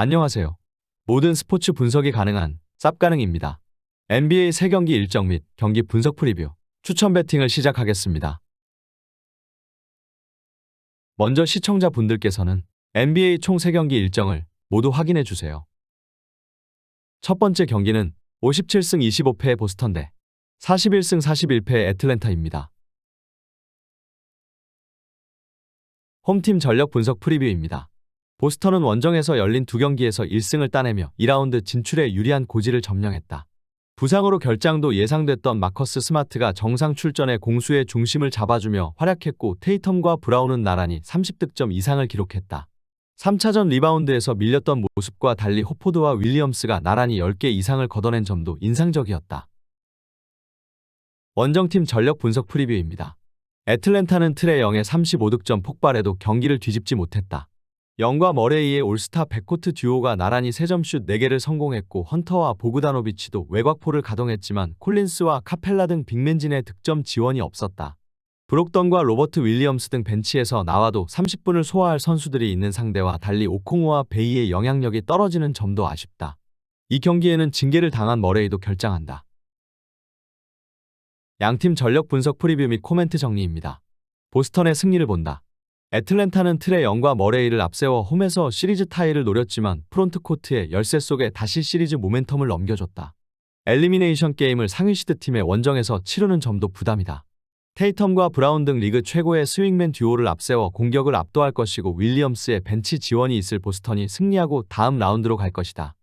안녕하세요. 모든 스포츠 분석이 가능한 쌉가능입니다. NBA 새 경기 일정 및 경기 분석 프리뷰, 추천 배팅을 시작하겠습니다. 먼저 시청자분들께서는 NBA 총 3경기 일정을 모두 확인해 주세요. 첫 번째 경기는 57승 25패의 보스턴 대 41승 41패의 애틀랜타입니다. 홈팀 전력 분석 프리뷰입니다. 보스턴은 원정에서 열린 두 경기에서 1승을 따내며 2라운드 진출에 유리한 고지를 점령했다. 부상으로 결장도 예상됐던 마커스 스마트가 정상 출전에 공수의 중심을 잡아주며 활약했고 테이텀과 브라운은 나란히 30득점 이상을 기록했다. 3차전 리바운드에서 밀렸던 모습과 달리 호포드와 윌리엄스가 나란히 10개 이상을 걷어낸 점도 인상적이었다. 원정팀 전력 분석 프리뷰입니다. 애틀랜타는 틀에 0에 35득점 폭발해도 경기를 뒤집지 못했다. 영과 머레이의 올스타 백코트 듀오가 나란히 3점슛 4개를 성공했고 헌터와 보그다노비치도 외곽포를 가동했지만 콜린스와 카펠라 등 빅맨진의 득점 지원이 없었다. 브록던과 로버트 윌리엄스 등 벤치에서 나와도 30분을 소화할 선수들이 있는 상대와 달리 오콩우와 베이의 영향력이 떨어지는 점도 아쉽다. 이 경기에는 징계를 당한 머레이도 결장한다. 양팀 전력 분석 프리뷰 및 코멘트 정리입니다. 보스턴의 승리를 본다. 애틀랜타는 틀의 0과 머레이를 앞세워 홈에서 시리즈 타이를 노렸지만 프론트 코트의 열세 속에 다시 시리즈 모멘텀을 넘겨줬다. 엘리미네이션 게임을 상위 시드 팀의 원정에서 치르는 점도 부담이다. 테이텀과 브라운 등 리그 최고의 스윙맨 듀오를 앞세워 공격을 압도할 것이고 윌리엄스의 벤치 지원이 있을 보스턴이 승리하고 다음 라운드로 갈 것이다.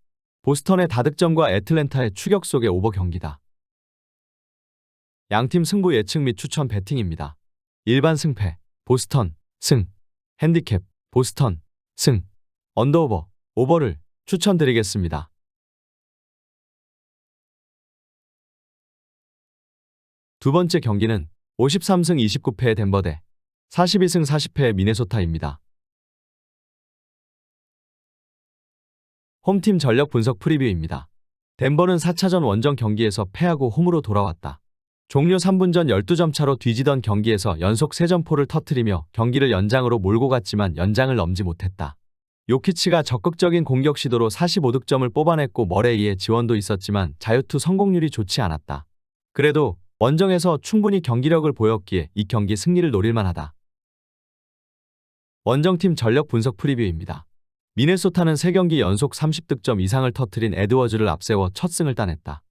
보스턴의 다득점과 애틀랜타의 추격 속의 오버 경기다. 양팀 승부 예측 및 추천 배팅입니다. 일반 승패, 보스턴, 승, 핸디캡, 보스턴, 승, 언더오버, 오버를 추천드리겠습니다. 두 번째 경기는 53승 29패의 덴버 대 42승 40패의 미네소타입니다. 홈팀 전력 분석 프리뷰입니다. 덴버는 4차전 원정 경기에서 패하고 홈으로 돌아왔다. 종료 3분 전 12점 차로 뒤지던 경기에서 연속 3점포를 터트리며 경기를 연장으로 몰고 갔지만 연장을 넘지 못했다. 요키치가 적극적인 공격 시도로 45득점을 뽑아냈고 머레이의 지원도 있었지만 자유투 성공률이 좋지 않았다. 그래도 원정에서 충분히 경기력을 보였기에 이 경기 승리를 노릴만하다. 원정팀 전력 분석 프리뷰입니다. 미네소타는 3경기 연속 30득점 이상을 터트린 에드워즈를 앞세워 첫 승을 따냈다.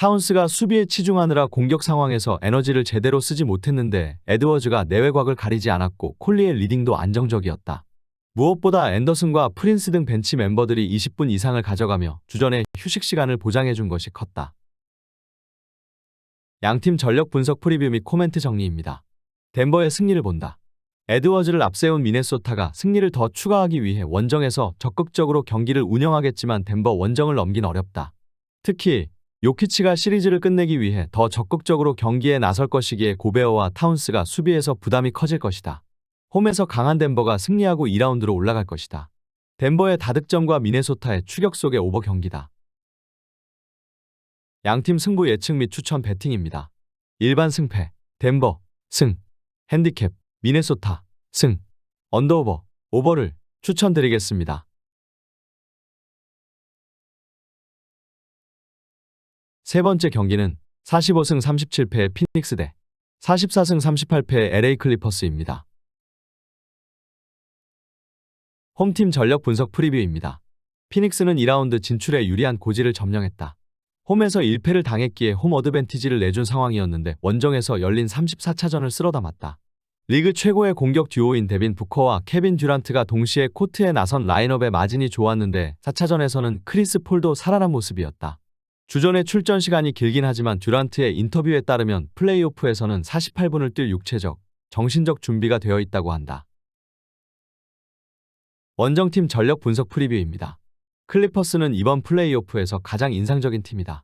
타운스가 수비에 치중하느라 공격 상황에서 에너지를 제대로 쓰지 못했는데 에드워즈가 내외곽을 가리지 않았고 콜리의 리딩도 안정적이었다. 무엇보다 앤더슨과 프린스 등 벤치 멤버들이 20분 이상을 가져가며 주전의 휴식 시간을 보장해 준 것이 컸다. 양팀 전력 분석 프리뷰 및 코멘트 정리입니다. 덴버의 승리를 본다. 에드워즈를 앞세운 미네소타가 승리를 더 추가하기 위해 원정에서 적극적으로 경기를 운영하겠지만 덴버 원정을 넘긴 어렵다. 특히 요키치가 시리즈를 끝내기 위해 더 적극적으로 경기에 나설 것이기에 고베어와 타운스가 수비에서 부담이 커질 것이다. 홈에서 강한 덴버가 승리하고 2라운드로 올라갈 것이다. 덴버의 다득점과 미네소타의 추격 속의 오버 경기다. 양팀 승부 예측 및 추천 배팅입니다. 일반 승패, 덴버, 승, 핸디캡, 미네소타, 승, 언더오버, 오버를 추천드리겠습니다. 세 번째 경기는 45승 37패의 피닉스 대 44승 38패의 LA 클리퍼스입니다. 홈팀 전력 분석 프리뷰입니다. 피닉스는 2라운드 진출에 유리한 고지를 점령했다. 홈에서 1패를 당했기에 홈 어드밴티지를 내준 상황이었는데 원정에서 열린 34차전을 쓸어 담았다. 리그 최고의 공격 듀오인 데빈 부커와 케빈 듀란트가 동시에 코트에 나선 라인업의 마진이 좋았는데 4차전에서는 크리스 폴도 살아난 모습이었다. 주전의 출전 시간이 길긴 하지만 듀란트의 인터뷰에 따르면 플레이오프에서는 48분을 뛸 육체적, 정신적 준비가 되어 있다고 한다. 원정팀 전력 분석 프리뷰입니다. 클리퍼스는 이번 플레이오프에서 가장 인상적인 팀이다.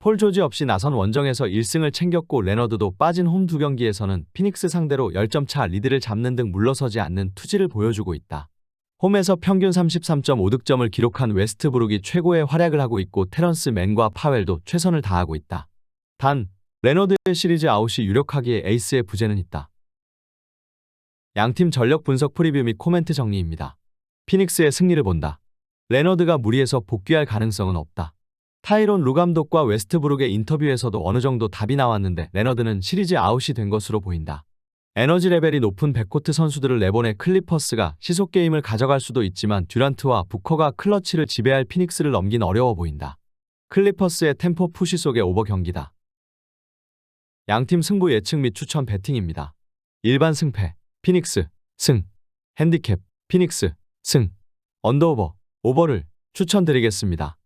폴 조지 없이 나선 원정에서 1승을 챙겼고 레너드도 빠진 홈 두 경기에서는 피닉스 상대로 10점 차 리드를 잡는 등 물러서지 않는 투지를 보여주고 있다. 홈에서 평균 33.5득점을 기록한 웨스트브룩이 최고의 활약을 하고 있고 테런스 맨과 파웰도 최선을 다하고 있다. 단, 레너드의 시리즈 아웃이 유력하기에 에이스의 부재는 있다. 양팀 전력 분석 프리뷰 및 코멘트 정리입니다. 피닉스의 승리를 본다. 레너드가 무리해서 복귀할 가능성은 없다. 타이론 루 감독과 웨스트브룩의 인터뷰에서도 어느 정도 답이 나왔는데 레너드는 시리즈 아웃이 된 것으로 보인다. 에너지 레벨이 높은 백코트 선수들을 내보내 클리퍼스가 시속 게임을 가져갈 수도 있지만 듀란트와 부커가 클러치를 지배할 피닉스를 넘긴 어려워 보인다. 클리퍼스의 템포 푸시 속의 오버 경기다. 양팀 승부 예측 및 추천 배팅입니다. 일반 승패, 피닉스, 승, 핸디캡, 피닉스, 승, 언더오버, 오버를 추천드리겠습니다.